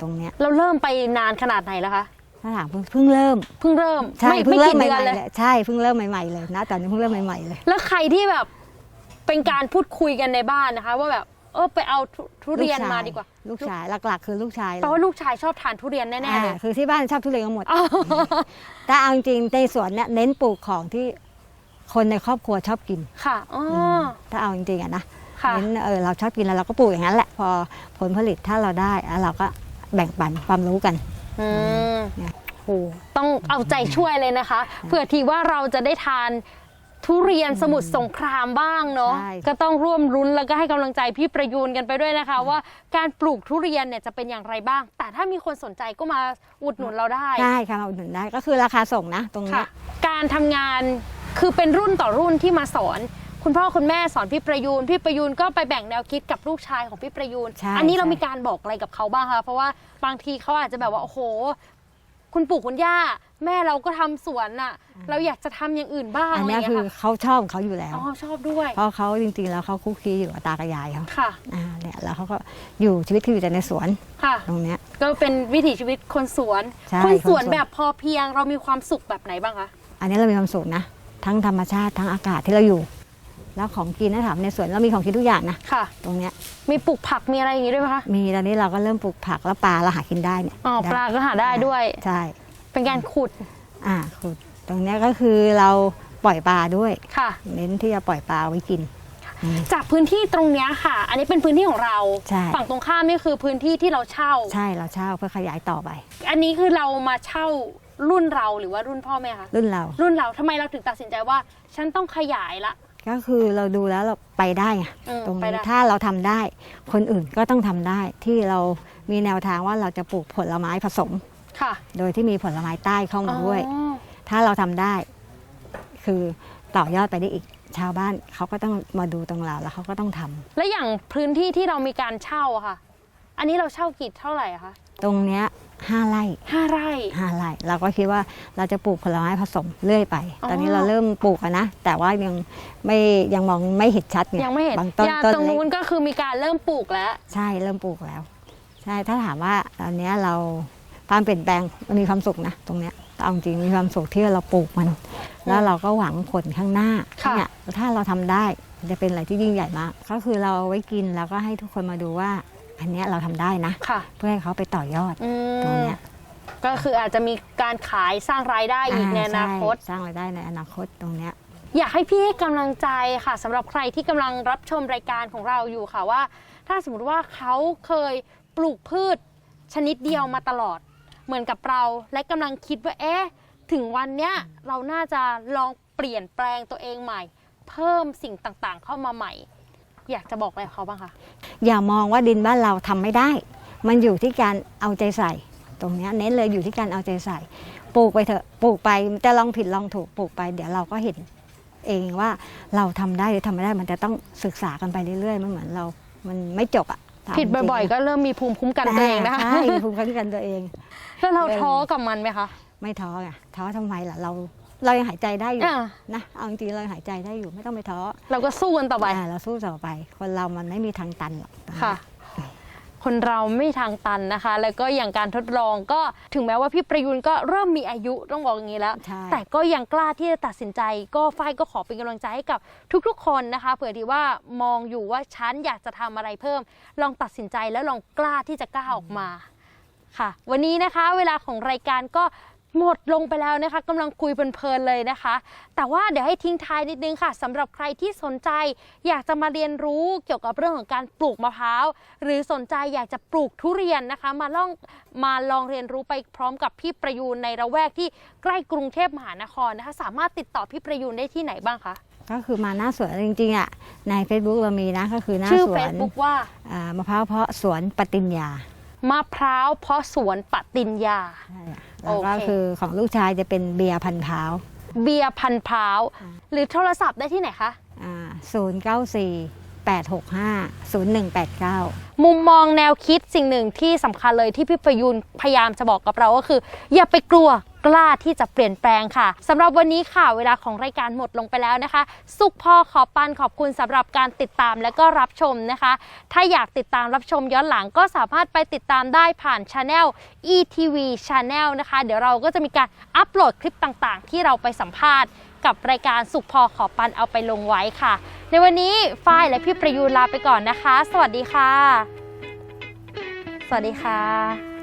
[SPEAKER 2] ตรงเนี้ย
[SPEAKER 1] เราเริ่มไปนานขนาดไหนแล้วคะ
[SPEAKER 2] ถ้าถามเพิ่งเพิ่งเริ่ม
[SPEAKER 1] เพิ่งเริ่ม
[SPEAKER 2] ใช่
[SPEAKER 1] ไม่
[SPEAKER 2] เพิ่
[SPEAKER 1] ไม่
[SPEAKER 2] งเริ่ม
[SPEAKER 1] กี่
[SPEAKER 2] ให
[SPEAKER 1] เดือน
[SPEAKER 2] ม่ๆ
[SPEAKER 1] เล
[SPEAKER 2] เลยยใช่เพิ่งเริ่มใหม่ๆเลยนะตอนนี้เพิ่งเริ่มใหม่ๆเลย
[SPEAKER 1] แล้วใครที่แบบเป็นการพูดคุยกันในบ้านนะคะ ว่าแบบเออไปเอาทุทุเรียน
[SPEAKER 2] ลูช
[SPEAKER 1] มาดีกว่า
[SPEAKER 2] ลูกชายหลักๆ คือลูกชาย
[SPEAKER 1] แปลว่าลูกชายชอบทานทุเรียนแน่ๆเลย
[SPEAKER 2] อ่าคือที่บ้านชอบทุเรียนกันหมดแต่เอาจริงๆในสวนเนี่ยเน้นปลูกของที่ คนในครอบครัวชอบกิน
[SPEAKER 1] ค่ะอ๋ออ
[SPEAKER 2] ถ้าเอาจริงๆอะนะ
[SPEAKER 1] ค่ะ
[SPEAKER 2] เน้นเออเราชอบกินแล้วเราก็ปลูกอย่างนั้นแหละพอผลผลิตถ้าเราได้อะเราก็แบ่งปันความรู้กัน
[SPEAKER 1] อืม
[SPEAKER 2] เนี่ย
[SPEAKER 1] โอ้ต้องเอาใจช่วยเลยนะคะเผื่อทีว่าเราจะได้ทานทุเรียนสมุทรสงครามบ้างเนาะ
[SPEAKER 2] ใช่
[SPEAKER 1] ก็ต้องร่วมรุ้นแล้วก็ให้กำลังใจพี่ประยูนกันไปด้วยนะคะ ว่าการปลูกทุเรียนเนี่ยจะเป็นอย่างไรบ้าง แต่ถ้ามีคนสนใจก็มาอุดหนุนเราได้
[SPEAKER 2] ได้ค่ะมาอุดหนุนได้ก็คือราคาส่งนะ ตรงเนี้
[SPEAKER 1] ค่ะ
[SPEAKER 2] ย
[SPEAKER 1] การทำงาน คือเป็นรุ่นต่อรุ่นที่มาสอน คุณพ่อคุณแม่สอนพี่ประยูนพี่ประยูนก็ไปแบ่งแนวคิดกับลูกชายของพี่ประยูน
[SPEAKER 2] ใช่
[SPEAKER 1] อันี้เรา
[SPEAKER 2] ใช่
[SPEAKER 1] มีการบอกอะไรกับเขาบ้างคะเพราะว่าบางทีเขาอาจจะแบบว่าโอ้โห คุณปู่คุณย่า แม่เราก็ทำสวนน่ะ เราอยากจะทำอย่างอื่นบ้าง
[SPEAKER 2] อัน
[SPEAKER 1] อะไรอ
[SPEAKER 2] เนี้ย
[SPEAKER 1] ย่าง
[SPEAKER 2] คื
[SPEAKER 1] เงี้
[SPEAKER 2] อย
[SPEAKER 1] ค่ะ
[SPEAKER 2] เขาชอบของเขาอยู่แล้ว
[SPEAKER 1] อ๋อชอบด้วย
[SPEAKER 2] เพราะเขาจริงๆแล้วเขาคุกคีอยู่กับตากับยายเขา
[SPEAKER 1] ค่ะ
[SPEAKER 2] อ่าเนี่ยแล้วเขาก็อยู่ชีวิตที่อยู่แต่ในสวน
[SPEAKER 1] ค่ะ
[SPEAKER 2] ตรงเนี้ย
[SPEAKER 1] ก็เป็นวิถีชีวิตคนสวน
[SPEAKER 2] ใช่
[SPEAKER 1] คนสวน
[SPEAKER 2] คนสวน
[SPEAKER 1] แบบพอเพียงเรามีความสุขแบบไหนบ้างคะ
[SPEAKER 2] อันนี้เรามีความสุขนะ ทั้งธรรมชาติทั้งอากาศที่เราอยู่ แล้วของกินนะถามในสวนเรามีของกินทุกอย่างนะ
[SPEAKER 1] ค่ะ
[SPEAKER 2] ตรงเนี้ย
[SPEAKER 1] มีปลูกผักมีอะไรอย่างงี้ด้วยไหมคะ
[SPEAKER 2] มีตอนนี้เราก็เริ่มปลูกผักแล้วปลาเราหากินได้เนี่ย
[SPEAKER 1] อ๋อ
[SPEAKER 2] ได้
[SPEAKER 1] ปลาก็หาได้ด้วย
[SPEAKER 2] ใช่
[SPEAKER 1] เป็นการขุด
[SPEAKER 2] อ่าขุดตรงเนี้ยก็คือเราปล่อยปลาด้วย
[SPEAKER 1] ค่ะ
[SPEAKER 2] เน้นที่จะปล่อยปลาไว้กินอืม
[SPEAKER 1] จากพื้นที่ตรงเนี้ยค่ะ อันนี้เป็นพื้นที่ของเรา
[SPEAKER 2] ใช่
[SPEAKER 1] ฝั่งตรงข้ามนี่คือพื้นที่ที่เราเช่า
[SPEAKER 2] ใช่เราเช่าเพื่อขยายต่อไป
[SPEAKER 1] อันนี้คือเรามาเช่า รุ่นเราหรือว่ารุ่นพ่อแม่คะ
[SPEAKER 2] รุ่นเรา
[SPEAKER 1] รุ่นเราทำไมเราถึงตัดสินใจว่า ฉันต้องขยายละ
[SPEAKER 2] ก็คือเราดูแล้วเราไปได้ไง
[SPEAKER 1] อืม
[SPEAKER 2] ตรง
[SPEAKER 1] ไป
[SPEAKER 2] นี้
[SPEAKER 1] ได้
[SPEAKER 2] ถ้าเราทำได้ คนอื่นก็ต้องทำได้ ที่เรามีแนวทางว่าเราจะปลูกผลไม้ผสม
[SPEAKER 1] ค่ะ
[SPEAKER 2] โดยที่มีผลไม้ใต้เข้ามาด้วย
[SPEAKER 1] อ๋อ
[SPEAKER 2] ถ้าเราทำได้ คือต่อยอดไปได้อีก ชาวบ้านเขาก็ต้องมาดูตรงเราแล้วเขาก็ต้องทำ
[SPEAKER 1] และอย่างพื้นที่ที่เรามีการเช่าอะค่ะ อันนี้เราเช่ากี่เท่าไหร่อะคะ
[SPEAKER 2] ตรงเนี้ยห้าไร่
[SPEAKER 1] ห้าไร่
[SPEAKER 2] ห้าไร่เราก็คิดว่าเราจะปลูกผลไม้ผสมเรื่อยไป
[SPEAKER 1] อ๋อ
[SPEAKER 2] ตอนนี้เราเริ่มปลูกอะนะ แต่ว่ายังไม่ยังมองไม่เห็นชัดไง
[SPEAKER 1] ยังไม่เห็น
[SPEAKER 2] บางต้น
[SPEAKER 1] อย่าง
[SPEAKER 2] ต้น
[SPEAKER 1] ตรง
[SPEAKER 2] เล็
[SPEAKER 1] นู้น
[SPEAKER 2] ก
[SPEAKER 1] ก็คือมีการเริ่มปลูกแล้ว
[SPEAKER 2] ใช่เริ่มปลูกแล้ว ใช่ถ้าถามว่าตอนเนี้ยเราความเปลี่ยนแปลงมันมีความสุขนะ ตรงเนี้ยเอาจริงมีความสุขที่เราปลูกมัน แล้วเราก็หวังผลข้างหน้า
[SPEAKER 1] ค่ะ
[SPEAKER 2] เนี่ยถ้าเราทำได้มันจะเป็นอะไรที่ยิ่งใหญ่มาก ก็คือเราเอาไว้กินแล้วก็ให้ทุกคนมาดูว่า อันเนี้ยเราทำได้นะ
[SPEAKER 1] ค่ะ
[SPEAKER 2] เพื่อให้เขาไปต่อยอด
[SPEAKER 1] อื
[SPEAKER 2] ตรง
[SPEAKER 1] ม
[SPEAKER 2] เนี้ย
[SPEAKER 1] ก็คืออาจจะมีการขายสร้างรายได้อีกในอนาคต
[SPEAKER 2] ใช่สร้างรายได้ในอนาคตตรงเนี้ย
[SPEAKER 1] อยากให้พี่ให้กำลังใจค่ะสำหรับใครที่กำลังรับชมรายการของเราอยู่ค่ะว่า ถ้าสมมติว่าเขาเคยปลูกพืชชนิดเดียวมาตลอด เหมือนกับเราและกำลังคิดว่าเอ๊ะถึงวันเนี้ยเราน่าจะลองเปลี่ยนแปลงตัวเองใหม่ เพิ่มสิ่งต่างๆ เข้ามาใหม่ อยากจะบอกอะไรกับเขาบ้างคะ
[SPEAKER 2] อย่ามองว่าดินบ้านเราทำไม่ได้ มันอยู่ที่การเอาใจใส่ ตรงเนี้ยเน้นเลยอยู่ที่การเอาใจใส่ ปลูกไปเถอะปลูกไปจะลองผิดลองถูกปลูกไป เดี๋ยวเราก็เห็นเองว่าเราทำได้หรือทำไม่ได้มันจะต้องศึกษากันไปเรื่อยๆมันเหมือนเรา มันไม่จบอะถาม
[SPEAKER 1] ผิดบ่อย
[SPEAKER 2] จริง
[SPEAKER 1] ๆก็เริ่มมีภูมิคุ้มกันตัวเองนะคะ
[SPEAKER 2] ใช่มีภูมิคุ้มกันตัวเอง
[SPEAKER 1] แล้วเราท้อกับมันไหมคะ
[SPEAKER 2] ไม่ท้อไงท้อทำไมล่ะเรา เรายังหายใจได้อยู่
[SPEAKER 1] อ่า
[SPEAKER 2] นะเอาจริงๆเรายังหายใจได้อยู่ไม่ต้องไปท้อ
[SPEAKER 1] เราก็สู้กันต่อไป
[SPEAKER 2] อ่าเราสู้ต่อไป คนเรามันไม่มีทางตันหรอกตรงนี้
[SPEAKER 1] ค่ะ คนเราไม่ทางตันนะคะ แล้วก็อย่างการทดลองก็ถึงแม้ว่าพี่ประยุนก็เริ่มมีอายุต้องบอกอย่างนี้แล้ว
[SPEAKER 2] ใช่
[SPEAKER 1] แต่ก็ยังกล้าที่จะตัดสินใจ ก็ฝ้ายก็ขอเป็นกำลังใจให้กับทุกๆ คนนะคะ เผื่อที่ว่ามองอยู่ว่าฉันอยากจะทำอะไรเพิ่ม ลองตัดสินใจแล้วลองกล้าที่จะกล้าออกมาค่ะ วันนี้นะคะ เวลาของรายการก็ หมดลงไปแล้วนะคะกำลังคุยเพลินๆเลยนะคะ แต่ว่าเดี๋ยวให้ทิ้งท้ายนิดนึงค่ะสำหรับใครที่สนใจ อยากจะมาเรียนรู้เกี่ยวกับเรื่องของการปลูกมะพร้าวหรือสนใจอยากจะปลูกทุเรียนนะคะ มาลองมาลองเรียนรู้ไปพร้อมกับพี่ประยูนในระแวกที่ใกล้กรุงเทพมหานครนะคะ สามารถติดต่อพี่ประยูนได้ที่ไหนบ้างคะ
[SPEAKER 2] ก็คือมาหน้าสวนจริงๆอะใน Facebook เรามีนะก็คือหน้า
[SPEAKER 1] ชื่อ
[SPEAKER 2] สวน
[SPEAKER 1] Facebook ว่า
[SPEAKER 2] อ่ามะพร้าวเพาะสวนปฏิญญา มะ
[SPEAKER 1] พร้าวเพาะสวนปฏิญญา
[SPEAKER 2] ใช่อะแล้วก็
[SPEAKER 1] โอเค
[SPEAKER 2] คือของลูกชายจะเป็นเบียร์พันธุ์พร้าว
[SPEAKER 1] เบียร์พันธุ์พร้าวหรือโทรศัพท์ได้ที่ไหนคะ
[SPEAKER 2] ศูนย์เก้าสี่แปดหกห้าศูนย์หนึ่งแปดเก้า
[SPEAKER 1] มุมมองแนวคิดสิ่งหนึ่งที่สำคัญเลยที่พี่ประยูนพยายามจะบอกกับเราก็คือ อย่าไปกลัว กล้าที่จะเปลี่ยนแปลงค่ะสำหรับวันนี้ค่ะ เวลาของรายการหมดลงไปแล้วนะคะ สุขพ่อขอปันขอบคุณสำหรับการติดตามและก็รับชมนะคะ ถ้าอยากติดตามรับชมย้อนหลังก็สามารถไปติดตามได้ผ่านช anel ETV Channel นะคะ เดี๋ยวเราก็จะมีการอัปโหลดคลิปต่างๆ ที่เราไปสัมภาษณ์กับรายการสุขพอขอปันเอาไปลงไว้ค่ะ ในวันนี้ฝ้ายและพี่ประยูนลาไปก่อนนะคะ สวัสดีค่ะ สวัสดีค่ะ